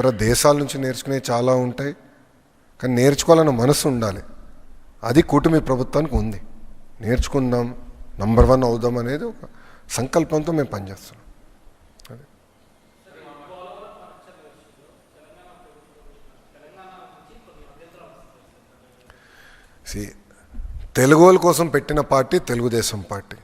ఇతర దేశాల నుంచి నేర్చుకునే చాలా ఉంటాయి. కానీ నేర్చుకోవాలన్న మనసు ఉండాలి. అది కూటమి ప్రభుత్వానికి ఉంది. నేర్చుకుందాం నంబర్ వన్ అవుదాం అనేది ఒక సంకల్పంతో మేము పనిచేస్తున్నాం. సి See, కోసం పెట్టిన పార్టీ తెలుగుదేశం పార్టీ.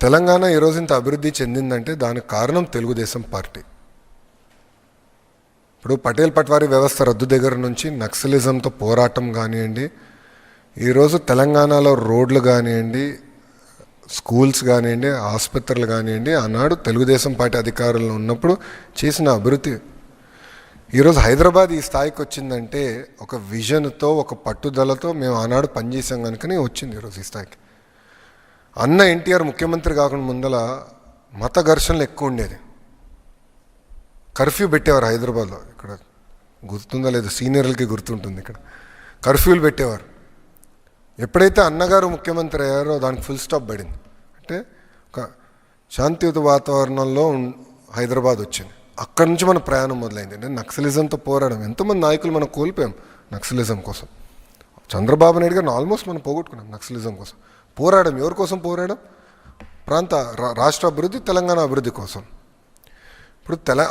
తెలంగాణ ఈరోజు ఇంత అభివృద్ధి చెందిందంటే దానికి కారణం తెలుగుదేశం పార్టీ. ఇప్పుడు పటేల్ పట్వారీ వ్యవస్థ రద్దు దగ్గర నుంచి నక్సలిజంతో పోరాటం కానివ్వండి ఈరోజు తెలంగాణలో రోడ్లు కానివ్వండి స్కూల్స్ కానివ్వండి ఆసుపత్రులు కానివ్వండి ఆనాడు తెలుగుదేశం పార్టీ అధికారులు ఉన్నప్పుడు చేసిన అభివృద్ధి. ఈరోజు హైదరాబాద్ ఈ స్థాయికి వచ్చిందంటే ఒక విజన్తో ఒక పట్టుదలతో మేము ఆనాడు పనిచేసాం కనుకనే వచ్చింది ఈరోజు ఈ స్థాయికి. అన్న ఎన్టీఆర్ ముఖ్యమంత్రి కాకుండా ముందల మత ఘర్షణలు ఎక్కువ ఉండేది. కర్ఫ్యూ పెట్టేవారు హైదరాబాద్లో. ఇక్కడ గుర్తుందా లేదా? సీనియర్లకి గుర్తుంటుంది ఇక్కడ. కర్ఫ్యూలు పెట్టేవారు. ఎప్పుడైతే అన్నగారు ముఖ్యమంత్రి అయ్యారో దానికి ఫుల్ స్టాప్ పడింది. అంటే ఒక శాంతియుత వాతావరణంలో హైదరాబాద్ వచ్చింది. అక్కడి నుంచి మన ప్రయాణం మొదలైంది. అంటే నక్సలిజంతో పోరాడం ఎంతోమంది నాయకులు మనం కోల్పోయాం నక్సలిజం కోసం. చంద్రబాబు నాయుడు గారిని ఆల్మోస్ట్ మనం పోగొట్టుకున్నాం నక్సలిజం కోసం. పోరాడం ఎవరి కోసం పోరాడం ప్రాంత రా- రాష్ట్ర అభివృద్ధి తెలంగాణ అభివృద్ధి కోసం. ఇప్పుడు తెల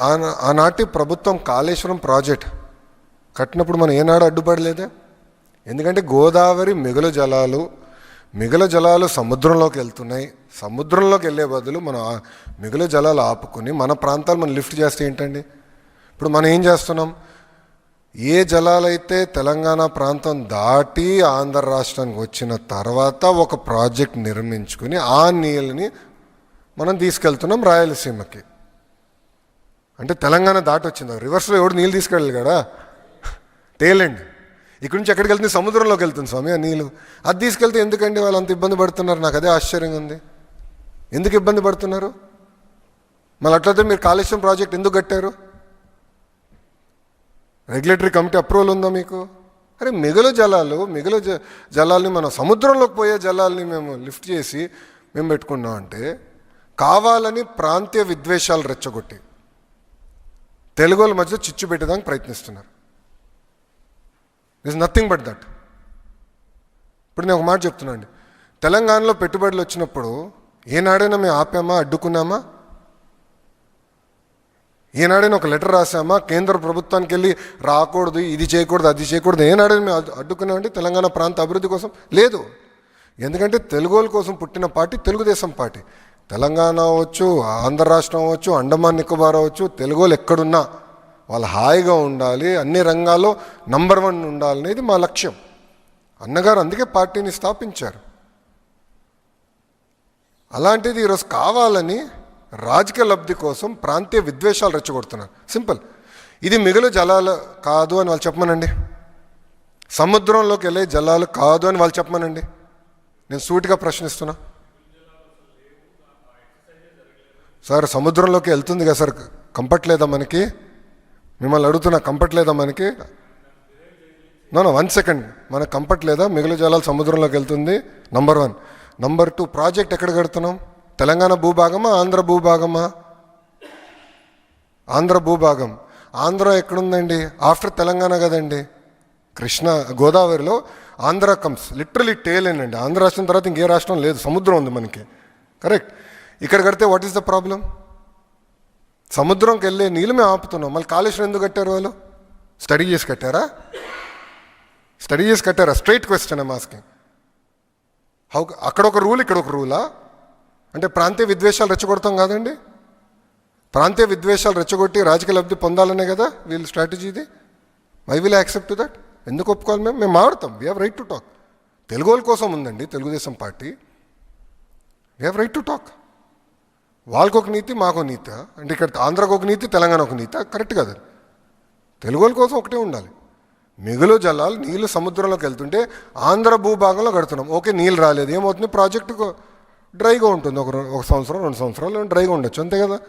ఆనాటి ప్రభుత్వం కాళేశ్వరం ప్రాజెక్ట్ కట్టినప్పుడు మనం ఏనాడు అడ్డుపడలేదే? ఎందుకంటే గోదావరి మిగులు జలాలు మిగులు జలాలు సముద్రంలోకి వెళ్తున్నాయి. సముద్రంలోకి వెళ్ళే బదులు మనం మిగులు జలాలు ఆపుకుని మన ప్రాంతాలు మనం లిఫ్ట్ చేస్తే ఏంటండి? ఇప్పుడు మనం ఏం చేస్తున్నాం? ఏ జలాలైతే తెలంగాణ ప్రాంతం దాటి ఆంధ్ర రాష్ట్రానికి వచ్చిన తర్వాత ఒక ప్రాజెక్ట్ నిర్మించుకుని ఆ నీళ్ళని మనం తీసుకెళ్తున్నాం రాయలసీమకి. అంటే తెలంగాణ దాటి వచ్చింది రివర్స్లో ఎవడు నీళ్ళు తీసుకెళ్ళాలి కదా? తేలండి. ఇక్కడి నుంచి ఎక్కడికి వెళ్తుంది? సముద్రంలోకి వెళ్తుంది స్వామి ఆ నీళ్ళు. అది తీసుకెళ్తే ఎందుకండి వాళ్ళు అంత ఇబ్బంది పడుతున్నారు? నాకు అదే ఆశ్చర్యంగా ఉంది. ఎందుకు ఇబ్బంది పడుతున్నారు? మళ్ళీ అట్లయితే మీరు కాళేశ్వరం ప్రాజెక్ట్ ఎందుకు కట్టారు? రెగ్యులేటరీ కమిటీ అప్రూవల్ ఉందా మీకు? అరే మిగులు జలాలు మిగులు జ జలాల్ని మనం సముద్రంలోకి పోయే జలాల్ని మేము లిఫ్ట్ చేసి మేము పెట్టుకున్నాం అంటే కావాలని ప్రాంతీయ విద్వేషాలు రెచ్చగొట్టి తెలుగుల మధ్యలో చిచ్చు పెట్టేదానికి ప్రయత్నిస్తున్నారు. ఇస్ నథింగ్ బట్ దట్ ఇప్పుడు నేను ఒక మాట చెప్తున్నాను అండి. తెలంగాణలో పెట్టుబడులు వచ్చినప్పుడు ఏనాడైనా మేము ఆపామా అడ్డుకున్నామా? ఏనాడైనా ఒక లెటర్ రాసామా? కేంద్ర ప్రభుత్వానికి వెళ్ళి రాకూడదు ఇది చేయకూడదు అది చేయకూడదు ఏనాడైనా మేము అడ్డుకున్నామంటే తెలంగాణ ప్రాంత అభివృద్ధి కోసం? లేదు. ఎందుకంటే తెలుగోళ్ళ కోసం పుట్టిన పార్టీ తెలుగుదేశం పార్టీ. తెలంగాణ అవ్వచ్చు ఆంధ్ర రాష్ట్రం అవ్వచ్చు అండమాన్ నికోబార్ అవ్వచ్చు తెలుగులు ఎక్కడున్నా వాళ్ళు హాయిగా ఉండాలి అన్ని రంగాల్లో నంబర్ వన్ ఉండాలనేది మా లక్ష్యం. అన్నగారు అందుకే పార్టీని స్థాపించారు. అలాంటిది ఈరోజు కావాలని రాజకీయ లబ్ధి కోసం ప్రాంతీయ విద్వేషాలు రెచ్చగొడుతున్నారు. సింపుల్. ఇది మిగులు జలాలు కాదు అని వాళ్ళు చెప్పమనండి. సముద్రంలోకి వెళ్ళే జలాలు కాదు అని వాళ్ళు చెప్పమనండి. నేను సూటిగా ప్రశ్నిస్తున్నా. సార్ సముద్రంలోకి వెళ్తుంది కదా సార్ కంపట్లేదా లేదా మనకి? మిమ్మల్ని అడుగుతున్నా కంపట్లేదా మనకి? నో వన్ సెకండ్ మనకు కంపట్లేదా లేదా? జలాలు సముద్రంలోకి వెళ్తుంది. Number one number two project ఎక్కడ కడుతున్నాం? తెలంగాణ భూభాగమా ఆంధ్ర భూభాగమా? ఆంధ్ర భూభాగం. ఆంధ్ర ఎక్కడుందండి? ఆఫ్టర్ తెలంగాణ కదండి. కృష్ణ గోదావరిలో ఆంధ్ర కమ్స్ లిటరలీ టేలేనండి ఆంధ్ర రాష్ట్రం తర్వాత ఇంకే రాష్ట్రం లేదు. సముద్రం ఉంది మనకి. కరెక్ట్ ఇక్కడ కడితే వాట్ ఈస్ ద ప్రాబ్లం సముద్రంకి వెళ్ళే నీళ్ళు మేము ఆపుతున్నాం మళ్ళీ కాలుష్యం ఎందుకు కట్టారు వాళ్ళు? స్టడీ చేసి కట్టారా? స్టడీ చేసి కట్టారా? Straight question I'm asking how అక్కడ ఒక రూల్ ఇక్కడ ఒక రూలా అంటే ప్రాంతీయ విద్వేషాలు రెచ్చగొడతాం కాదండి? ప్రాంతీయ విద్వేషాలు రెచ్చగొట్టి రాజకీయ లబ్ధి పొందాలనే కదా వీళ్ళ స్ట్రాటజీ ఇది? విల్ యాక్సెప్ట్ దట్ ఎందుకు ఒప్పుకోవాలి మేము? మేము మాట్లాడతాం we have right to talk Telugu వాళ్ళ కోసం ఉందండి Telugu Desam party. We have right to talk వాళ్ళకు ఒక నీతి మాకు నీతి? అంటే ఇక్కడ ఆంధ్రాకు ఒక నీతి తెలంగాణ ఒక నీతి? కరెక్ట్ కదా. తెలుగు వాళ్ళ కోసం ఒకటే ఉండాలి. మిగులు జలాలు నీళ్ళు సముద్రంలోకి వెళ్తుంటే ఆంధ్ర భూభాగంలో కడుతున్నాం. ఓకే నీళ్ళు రాలేదు. ఏమవుతుంది? ప్రాజెక్టు డ్రైగా ఉంటుంది. ఒక ఒక సంవత్సరం రెండు సంవత్సరాలు డ్రైగా ఉండొచ్చు. అంతే కదా.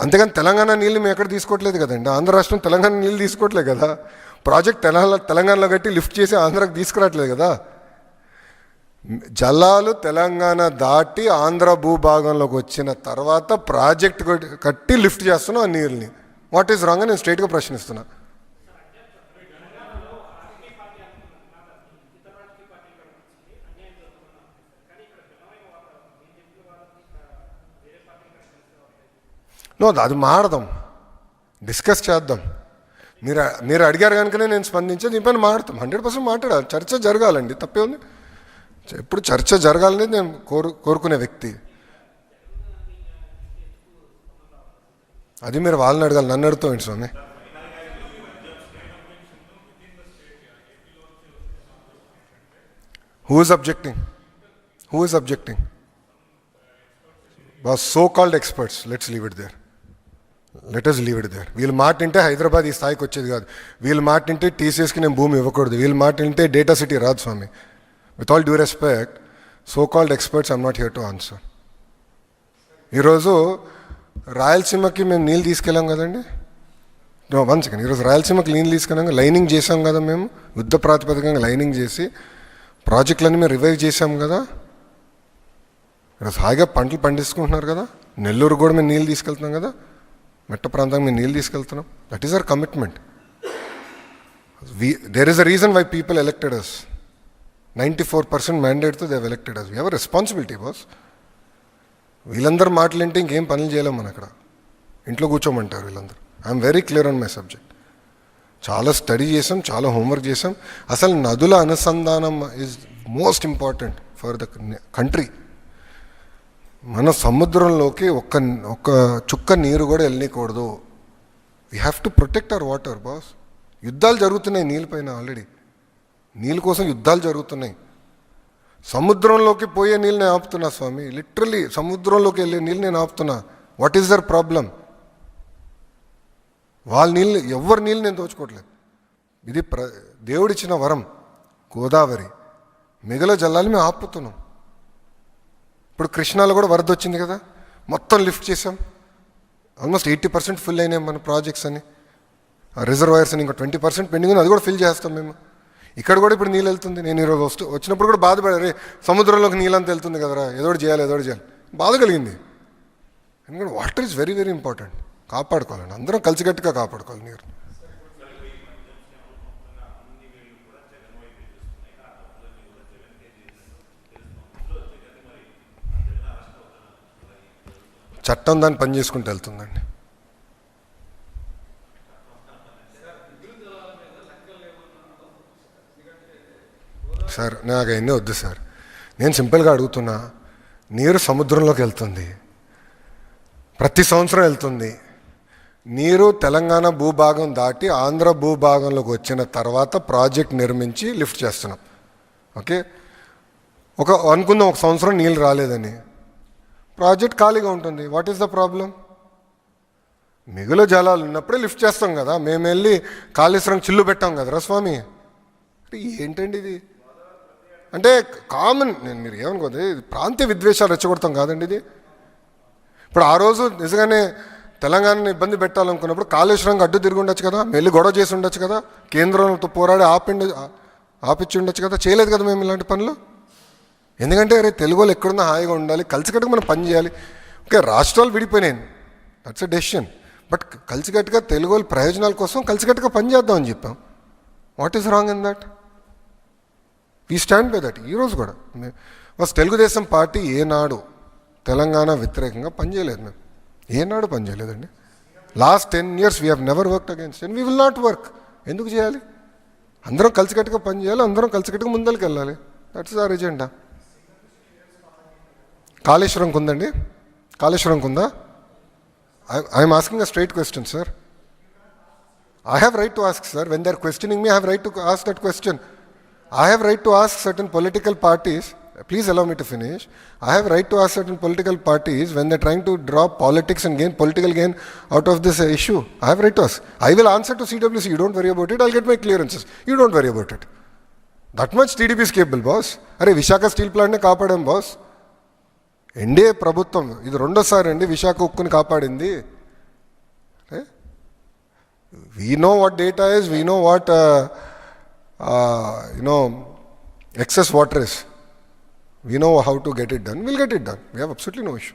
అంతేగాని తెలంగాణ నీళ్ళు మేము ఎక్కడ తీసుకోవట్లేదు కదండి. ఆంధ్ర రాష్ట్రం తెలంగాణ నీళ్ళు తీసుకోవట్లేదు కదా. ప్రాజెక్ట్ తెలంగాణ తెలంగాణలో కట్టి లిఫ్ట్ చేసి ఆంధ్రాకి తీసుకురావట్లేదు కదా. జలాలు తెలంగాణ దాటి ఆంధ్ర భూభాగంలోకి వచ్చిన తర్వాత ప్రాజెక్ట్ కట్టి- లిఫ్ట్ చేస్తున్నాం ఆ నీళ్ళని వాట్ ఈస్ రాంగ్ అని నేను స్ట్రైట్గా ప్రశ్నిస్తున్నా. నో అది మాడదాం డిస్కస్ చేద్దాం. మీరు మీరు అడిగారు కనుకనే నేను స్పందించే దీనిపైన మాడతాం హండ్రెడ్ పర్సెంట్ మాట్లాడాలి. చర్చ జరగాలండి. తప్పే ఉంది. ఎప్పుడు చర్చ జరగాలనేది నేను కోరు కోరుకునే వ్యక్తి. అది మీరు వాళ్ళని అడగాలి నన్ను అడుగుతాం స్వామి? Who is objecting who is objecting boss so called experts let's leave it there let us leave it there వీళ్ళు మాటింటే హైదరాబాద్ ఈ స్థాయికి వచ్చేది కాదు. వీళ్ళు మాటింటే టీసీఎస్కి నేను భూమి ఇవ్వకూడదు. వీళ్ళు మాటింటే డేటా సిటీ రాదు స్వామి. With all due respect so called experts I'm not here to answer ఈరోజు రాయలసీమకి మేము నీళ్ళు తీసుకెళ్ళాం కదండి? వన్ సెకండ్ ఈరోజు రాయలసీమకి నీళ్ళు తీసుకెళ్ళాం లైనింగ్ చేసాం కదా మేము యుద్ధ ప్రాతిపదికంగా లైనింగ్ చేసి ప్రాజెక్టులన్నీ మేము రివైవ్ చేసాం కదా? ఈరోజు హాయిగా పంటలు పండించుకుంటున్నారు కదా? నెల్లూరు కూడా మేము నీళ్ళు తీసుకెళ్తున్నాం కదా? మెట్ట ప్రాంతానికి మేము నీళ్ళు తీసుకెళ్తున్నాం. That is our commitment we there is a reason why people elected us ninety four percent మ్యాండేట్తో they've elected us ever responsibility boss వీళ్ళందరూ మాటలుంటే ఇంకేం పనులు చేయలేము మన అక్కడ. ఇంట్లో కూర్చోమంటారు వీళ్ళందరూ. I'm very clear on my subject చాలా స్టడీ చేసాం చాలా హోంవర్క్ చేసాం అసలు నదుల అనుసంధానం is most important for the country మన సముద్రంలోకి ఒక్క ఒక్క చుక్క నీరు కూడా వెళ్ళకూడదు we have to protect our water boss యుద్ధాలు జరుగుతున్నాయి నీళ్ళపైన ఆల్రెడీ నీళ్ళ కోసం యుద్ధాలు జరుగుతున్నాయి. సముద్రంలోకి పోయే నీళ్ళు నేను ఆపుతున్నా స్వామి. లిటరలీ సముద్రంలోకి వెళ్ళే నీళ్ళు నేను ఆపుతున్నా. వాట్ ఈస్ దర్ ప్రాబ్లం వాళ్ళ నీళ్ళు ఎవరి నీళ్ళు నేను దోచుకోవట్లేదు. ఇది ప్ర దేవుడిచ్చిన వరం గోదావరి. మిగల జల్లాలు మేము ఆపుతున్నాం. ఇప్పుడు కృష్ణాలో కూడా వరద వచ్చింది కదా? మొత్తం లిఫ్ట్ చేసాం ఆల్మోస్ట్ ఎయిటీ పర్సెంట్ ఫుల్ అయినాయి మన ప్రాజెక్ట్స్ అని రిజర్వాయర్స్ అని ఇంకా ట్వంటీ పర్సెంట్ పెండింగ్ అది కూడా ఫిల్ చేస్తాం మేము. ఇక్కడ కూడా ఇప్పుడు నీళ్ళు వెళ్తుంది. నేను ఈరోజు వస్తూ వచ్చినప్పుడు కూడా బాధపడా రే సముద్రంలోకి నీళ్ళంతా వెళ్తుంది కదరా ఏదో చేయాలి ఏదో చేయాలి. బాధ కలిగింది. ఎందుకంటే water is very very important. కాపాడుకోవాలండి అందరం కలిసికట్టుగా కాపాడుకోవాలి నీరు. చట్టం దాన్ని పని చేసుకుంటూ వెళ్తుందండి. సార్. నాకు అవన్నీ వద్దు సార్. నేను సింపుల్గా అడుగుతున్నా నీరు సముద్రంలోకి వెళ్తుంది. ప్రతి సంవత్సరం వెళ్తుంది. నీరు తెలంగాణ భూభాగం దాటి ఆంధ్ర భూభాగంలోకి వచ్చిన తర్వాత ప్రాజెక్ట్ నిర్మించి లిఫ్ట్ చేస్తున్నాం. ఓకే? ఒక అనుకుందాం ఒక సంవత్సరం నీళ్ళు రాలేదని. ప్రాజెక్ట్ ఖాళీగా ఉంటుంది. What is the problem? మిగులు జలాలు ఉన్నప్పుడే లిఫ్ట్ చేస్తాం కదా. మేము వెళ్ళి కాళేశ్వరం చిల్లు పెట్టాం కదరా స్వామి. అంటే ఏంటండి ఇది? అంటే కామన్ నేను మీరు ఏమనుకోదు ప్రాంతీయ విద్వేషాలు రెచ్చగొడతాం కాదండి ఇది. ఇప్పుడు ఆ రోజు నిజంగానే తెలంగాణని ఇబ్బంది పెట్టాలనుకున్నప్పుడు కాళేశ్వరంకి అడ్డు తిరిగి ఉండొచ్చు కదా వెళ్ళి గొడవ చేసి ఉండొచ్చు కదా కేంద్రంతో పోరాడి ఆపిండి ఆపిచ్చి ఉండొచ్చు కదా చేయలేదు కదా మేము ఇలాంటి పనులు? ఎందుకంటే అరే తెలుగు వాళ్ళు ఎక్కడున్నా హాయిగా ఉండాలి కలిసికట్టుగా మనం పని చేయాలి. ఓకే రాష్ట్రాలు విడిపోయినాయి. దట్స్ అ డెసిషన్ బట్ కలిసికట్టుగా తెలుగు వాళ్ళ ప్రయోజనాల కోసం కలిసికట్టుగా పనిచేద్దామని చెప్పాం. What is wrong in that we stand by that ఈరోజు కూడా. బస్ తెలుగుదేశం పార్టీ ఏనాడు తెలంగాణ వ్యతిరేకంగా పనిచేయలేదు మేము ఏనాడు పనిచేయలేదండి. Last ten years we have never work against and we will not work ఎందుకు చేయాలి? అందరం కలిసికట్టుగా పనిచేయాలి అందరం కలిసికట్టుగా ముందరికి వెళ్ళాలి. దట్స్ ఆర్ ఎజెండా కాళేశ్వరంకి ఉందండి కాళేశ్వరంకి ఉందా I'm asking a straight question sir I have right to ask sir when they are questioning me have right to ask that question I have right to ask certain political parties. Please allow me to finish. I have right to ask certain political parties when they're trying to draw politics and gain political gain out of this uh, issue. I have right to ask. I will answer to CWC. You don't worry about it. I'll get my clearances. You don't worry about it. That much TDP is capable, boss. అరే Visakha steel ప్లాంట్ని కాపాడాం boss NDA ప్రభుత్వం ఇది రెండోసారి అండి విశాఖ ఉక్కుని కాపాడింది we know what data is, we know what, you know excess water is we know how to get it done will get it done we have absolutely no issue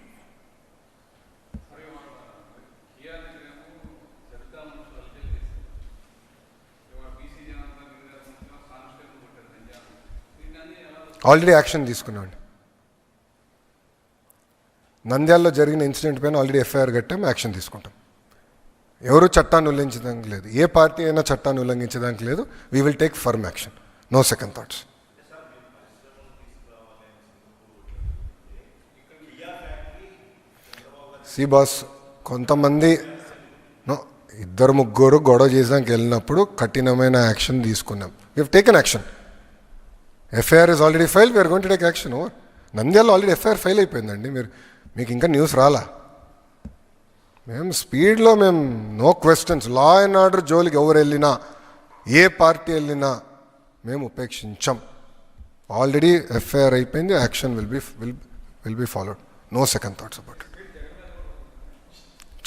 already action తీసుకున్నామండి నంద్యాలలో జరిగిన incident పైన already FIR కట్టాం action తీసుకుంటాం. ఎవరు చట్టాన్ని ఉల్లంఘించడానికి లేదు. ఏ పార్టీ అయినా చట్టాన్ని ఉల్లంఘించడానికి లేదు. We will take firm action no second thoughts see boss కొంతమంది నో ఇద్దరు ముగ్గురు గొడవ చేసానికి వెళ్ళినప్పుడు కఠినమైన యాక్షన్ తీసుకున్నాం. We taken action FIR is already file we're going to take action over Nandyal already FIR file అయిపోయిందండి. మీరు మీకు ఇంకా న్యూస్ రాలా? మేము స్పీడ్లో మేము no questions law and order జోలికి ఎవరు వెళ్ళినా ఏ పార్టీ వెళ్ళినా మేము ఉపేక్షించాం. ఆల్రెడీ ఎఫ్ఐఆర్ అయిపోయింది action will be will will be followed. No second thoughts about it.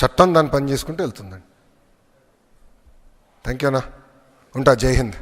చట్టం దాన్ని పని చేసుకుంటూ వెళ్తుందండి. థ్యాంక్ యూ అన్నా. ఉంటా జై హింద్.